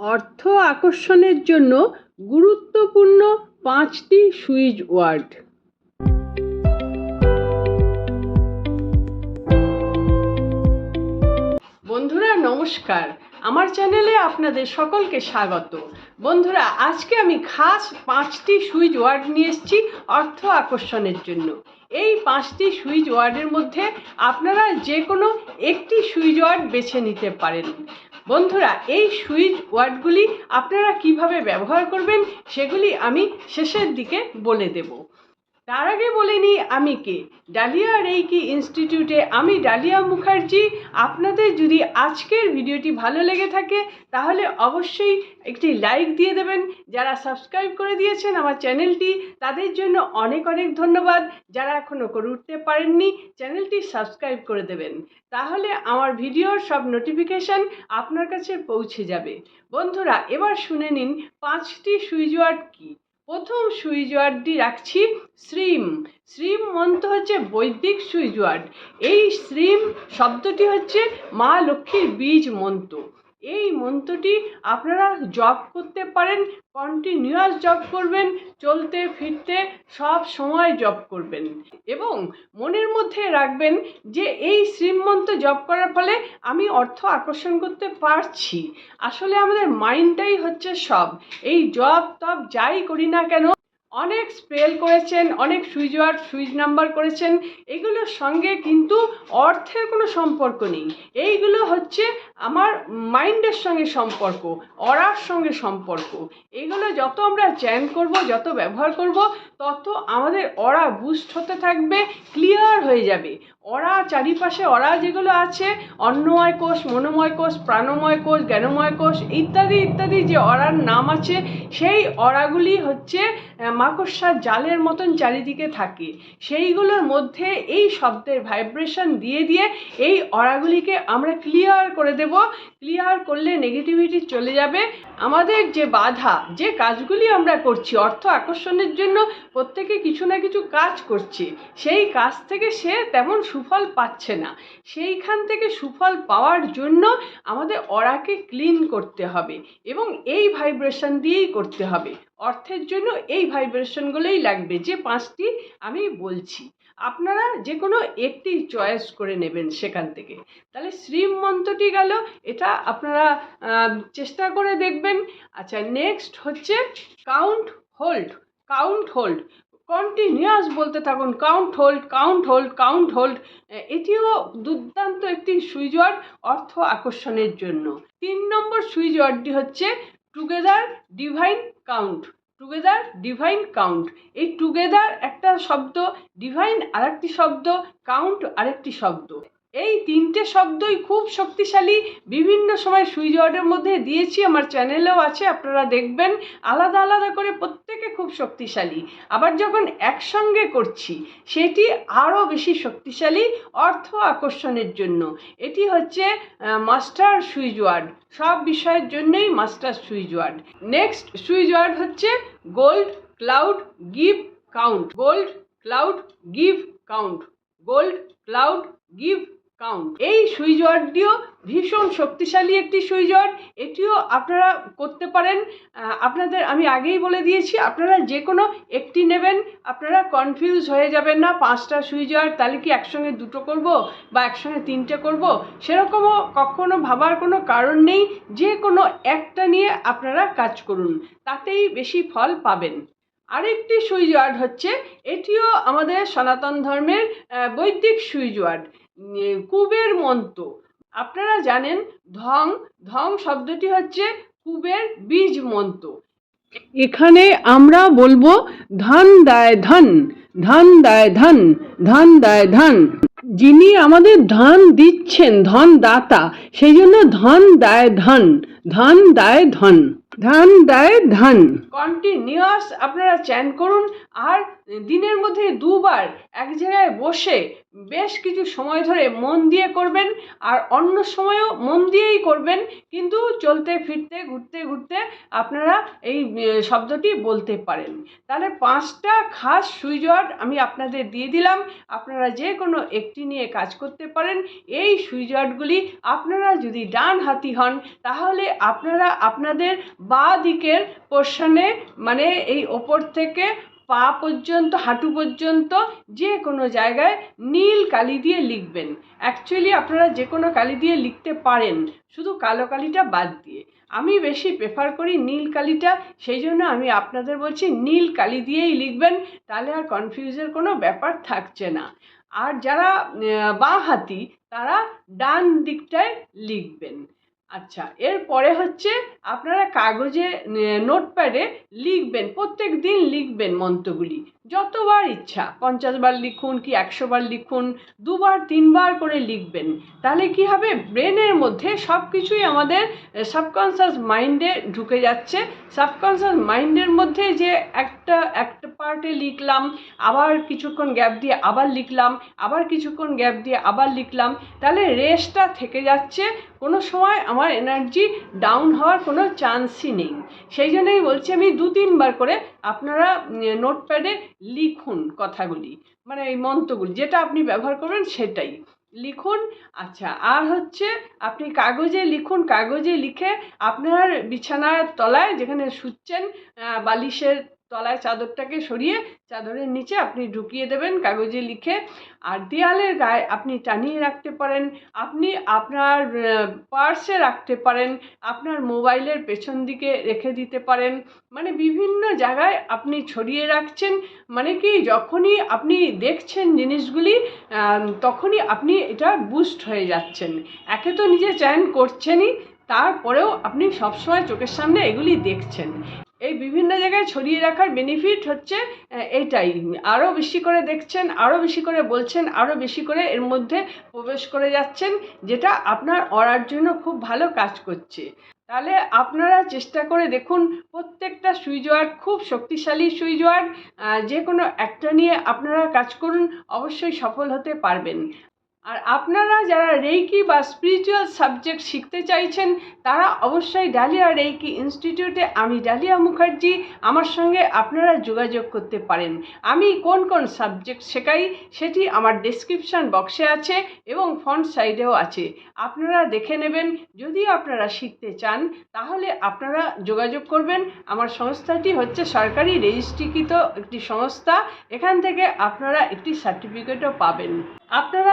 অর্থ আকর্ষণের জন্য গুরুত্বপূর্ণ পাঁচটি সুইচ ওয়ার্ড। বন্ধুরা, নমস্কার। আমার চ্যানেলে আপনাদের সকলকে স্বাগত। বন্ধুরা, আজকে আমি খাস পাঁচটি সুইচ ওয়ার্ড নিয়ে এসেছি অর্থ আকর্ষণের জন্য। এই পাঁচটি সুইচ ওয়ার্ডের মধ্যে আপনারা যে কোনো একটি সুইচ ওয়ার্ড বেছে নিতে পারেন। বন্ধুরা এই সুইচ ওয়ার্ডগুলি আপনারা কীভাবে ব্যবহার করবেন সেগুলি আমি শেষের দিকে বলে দেব। তার আগে বলে নিই আমি কে? ডালিয়া রেইকি ইনস্টিটিউটে আমি ডালিয়া মুখার্জি। আপনাদের যদি আজকের ভিডিওটি ভালো লেগে থাকে, তাহলে অবশ্যই একটি লাইক দিয়ে দেবেন। যারা সাবস্ক্রাইব করে দিয়েছেন আমার চ্যানেলটি, তাদের জন্য অনেক অনেক ধন্যবাদ। যারা এখনও করে উঠতে পারেননি, চ্যানেলটি সাবস্ক্রাইব করে দেবেন। তাহলে আমার ভিডিওর সব নোটিফিকেশান আপনার কাছে পৌঁছে যাবে। বন্ধুরা, এবার শুনে নিন পাঁচটি সুইচ ওয়ার্ড কী? প্রথম সুইচ ওয়ার্ডটি রাখছি শ্রীম। শ্রীম মন্ত্র হচ্ছে বৈদিক সুইচ ওয়ার্ড এই শ্রীম শব্দটি হচ্ছে মা লক্ষ্মীর বীজ মন্ত্র। এই মন্ত্রটি আপনারা জপ করতে পারেন কন্টিনিউয়াস জপ করবেন, চলতে ফিরতে সব সময় জপ করবেন। এবং মনের মধ্যে রাখবেন যে এই শ্রীমন্ত্র জপ করার ফলে আমি অর্থ আকর্ষণ করতে পারছি। আসলে আমাদের মাইন্ডটাই হচ্ছে সব। এই জব তপ যাই করি না কেন, অনেক স্পেল করেছেন, অনেক সুইচ ওয়ার্ড, সুইচ নাম্বার করেছেন, এগুলোর সঙ্গে কিন্তু অর্থের কোনো সম্পর্ক নেই। এইগুলো হচ্ছে আমার মাইন্ডের সঙ্গে সম্পর্ক অরার সঙ্গে সম্পর্ক, এগুলো যত আমরা চ্যান করব, যত ব্যবহার করব, তত আমাদের অরা বুস্ট হতে থাকবে ক্লিয়ার হয়ে যাবে। অরা চারিপাশে অরা যেগুলো আছে, অন্নময় কোষ, মনোময় কোষ, প্রাণময় কোষ, জ্ঞানময় কোষ, ইত্যাদি ইত্যাদি যে অরার নাম আছে, সেই অরাগুলি হচ্ছে মাকড়সার জালের মতন চারিদিকে থাকে। সেইগুলোর মধ্যে এই শব্দের ভাইব্রেশন দিয়ে দিয়ে এই অরাগুলিকে আমরা ক্লিয়ার করে দেব। ক্লিয়ার করলে নেগেটিভিটি চলে যাবে। আমাদের যে বাধা, যে কাজগুলি আমরা করছি, অর্থ আকর্ষণের জন্য প্রত্যেকে কিছু না কিছু কাজ করছে, সেই কাজ থেকে সে তেমন সুফল পাচ্ছে না। সেইখান থেকে সুফল পাওয়ার জন্য আমাদের অরাকে ক্লিন করতে হবে এবং এই ভাইব্রেশন দিয়েই করতে হবে। অর্থের জন্য এই ভাইব্রেশনগুলোই লাগবে, যে পাঁচটি আমি বলছি। আপনারা যে কোনো একটি চয়েস করে নেবেন সেখান থেকে। তাহলে শ্রীম মন্ত্রটি গেল, এটা আপনারা চেষ্টা করে দেখবেন। আচ্ছা নেক্সট হচ্ছে count hold count hold continuous বলতে থাকুন count hold count hold count hold এটিও দুর্দান্ত একটি সুইচ ওয়ার্ড অর্থ আকর্ষণের জন্য। তিন নম্বর সুইচ ওয়ার্ডটি হচ্ছে together divine count together divine count এই টুগেদার একটা শব্দ ডিভাইন আরেকটি শব্দ কাউন্ট আরেকটি শব্দ। এই তিনটে শব্দই খুব শক্তিশালী। বিভিন্ন সময় সুইচ ওয়ার্ডের মধ্যে দিয়েছি, আমার চ্যানেলেও আছে, আপনারা দেখবেন। আলাদা আলাদা করে প্রত্যেকে খুব শক্তিশালী। আবার যখন একসঙ্গে করছি, সেটি আরও বেশি শক্তিশালী, অর্থ আকর্ষণের জন্য। এটি হচ্ছে মাস্টার সুইচ ওয়ার্ড। সব বিষয়ের জন্যই master switch word. Next switch word হচ্ছে, gold cloud give count. Gold cloud give count. Gold cloud give count এই সুইচ ওয়ার্ডটিও ভীষণ শক্তিশালী একটি সুইচ ওয়ার্ড এটিও আপনারা করতে পারেন। আপনাদের আমি আগেই বলে দিয়েছি, আপনারা যে কোনো একটি নেবেন, আপনারা কনফিউজ হয়ে যাবেন না, পাঁচটা সুইচ ওয়ার্ড তাহলে কি একসঙ্গে দুটো করব বা একসঙ্গে তিনটে করব? সেরকমও কখনো ভাবার কোনো কারণ নেই যে কোনো একটা নিয়ে আপনারা কাজ করুন, তাতেই বেশি ফল পাবেন। আরেকটি সুইচ ওয়ার্ড হচ্ছে, এটিও আমাদের সনাতন ধর্মের বৈদিক সুইচ ওয়ার্ড কুবের মন্ত্র। আপনারা জানেন, ধং ধং শব্দটি হচ্ছে কুবের বীজ মন্ত্র। এখানে আমরা বলব, ধন দায় ধন ধন দায় ধন ধন দায় ধন। যিনি আমাদের ধন দিচ্ছেন, ধন দাতা, সেই জন্য ধন দায় ধন ধন দায় ধন ধন দায় ধন। কন্টিনিউয়াস আপনারা চ্যান করুন, আর দিনের মধ্যে দুবার এক জায়গায় বসে বেশ কিছু সময় ধরে মন দিয়ে করবেন আর অন্য সময়ও মন দিয়েই করবেন। কিন্তু চলতে, ফিরতে, ঘুরতে ঘুরতে আপনারা এই শব্দটি বলতে পারেন। তাহলে পাঁচটা খাস সুইচ ওয়ার্ড আমি আপনাদের দিয়ে দিলাম। আপনারা যে কোনো একটি নিয়ে কাজ করতে পারেন। এই সুইচ ওয়ার্ডগুলি আপনারা যদি ডান হাতি হন, তাহলে আপনারা আপনাদের বাঁ দিকের পোর্শনে মানে এই ওপর থেকে পা পর্যন্ত, হাঁটু পর্যন্ত যে কোনো জায়গায় নীল কালি দিয়ে লিখবেন। অ্যাকচুয়ালি আপনারা যে কোনো কালি দিয়ে লিখতে পারেন, শুধু কালো কালিটা বাদ দিয়ে। আমি বেশি প্রেফার করি নীল কালিটা, সেই জন্য আমি আপনাদের বলছি নীল কালি দিয়েই লিখবেন, তাহলে আর কনফিউজের কোনো ব্যাপার থাকছে না। আর যারা বাঁ হাতি, তারা ডান দিকটায় লিখবেন। আচ্ছা এরপরে হচ্ছে আপনারা কাগজে নোটপ্যাডে লিখবেন প্রত্যেক দিন লিখবেন মন্ত্রগুলি। যতবার ইচ্ছা, পঞ্চাশ বার লিখুন কি একশো বার লিখুন, দুবার, তিনবার করে লিখবেন। তাহলে কি হবে? ব্রেনের মধ্যে সব কিছুই আমাদের সাবকনসিয়াস মাইন্ডে ঢুকে যাচ্ছে। সাবকনসিয়াস মাইন্ডের মধ্যে যে একটা একটা পার্টে লিখলাম, আবার কিছুক্ষণ গ্যাপ দিয়ে আবার লিখলাম, আবার কিছুক্ষণ গ্যাপ দিয়ে আবার লিখলাম, তাহলে রেস্টটা থেকে যাচ্ছে। কোনো সময় আমার এনার্জি ডাউন হওয়ার কোনো চান্সই নেই। সেই জন্যই বলছি আমি দু তিনবার করে আপনারা নোটপ্যাডে লিখুন কথাগুলি মানে এই মন্ত্রগুলি, যেটা আপনি ব্যবহার করবেন সেটাই। লিখুন আচ্ছা আর হচ্ছে আপনি কাগজে লিখুন, কাগজে লিখে আপনার বিছানার তলায় যেখানে শুচ্ছেন বালিশের তলায় চাদরটাকে সরিয়ে চাদরের নিচে আপনি ঢুকিয়ে দেবেন, কাগজে লিখে। আর দেয়ালের গায়ে আপনি টানিয়ে রাখতে পারেন, আপনি আপনার পার্সে রাখতে পারেন, আপনার মোবাইলের পেছন দিকে রেখে দিতে পারেন। মানে বিভিন্ন জায়গায় আপনি ছড়িয়ে রাখছেন মানে কি যখনই আপনি দেখছেন জিনিসগুলি তখনই আপনি এটা বুস্ট হয়ে যাচ্ছেন। একে তো নিজে চ্যান করছেনই, তারপরেও আপনি সবসময় চোখের সামনে এগুলি দেখছেন। এই বিভিন্ন জায়গায় ছড়িয়ে রাখার বেনিফিট হচ্ছে আহ, এইটাই আরও বেশি করে দেখছেন আরও বেশি করে বলছেন আরও বেশি করে এর মধ্যে প্রবেশ করে যাচ্ছেন যেটা আপনার অরার জন্য খুব ভালো কাজ করছে। তাহলে আপনারা চেষ্টা করে দেখুন প্রত্যেকটা সুইচ ওয়ার্ড খুব শক্তিশালী সুইচ ওয়ার্ড যে কোনো একটা নিয়ে আপনারা কাজ করুন অবশ্যই সফল হতে পারবেন। আর আপনারা যারা রেইকি বা স্পিরিচুয়াল সাবজেক্ট শিখতে চাইছেন, তারা অবশ্যই ডালিয়া রেইকি ইনস্টিটিউটে আমি ডালিয়া মুখার্জি আমার সঙ্গে আপনারা যোগাযোগ করতে পারেন। আমি কোন কোন সাবজেক্ট শেখাই, সেটি আমার ডেসক্রিপশন বক্সে আছে এবং ফ্রন্ট সাইডেও আছে। আপনারা দেখে নেবেন, যদি আপনারা শিখতে চান, তাহলে আপনারা যোগাযোগ করবেন। আমার সংস্থাটি হচ্ছে সরকারি রেজিস্ট্রিকৃত একটি সংস্থা, এখান থেকে আপনারা একটি সার্টিফিকেটও পাবেন। আপনারা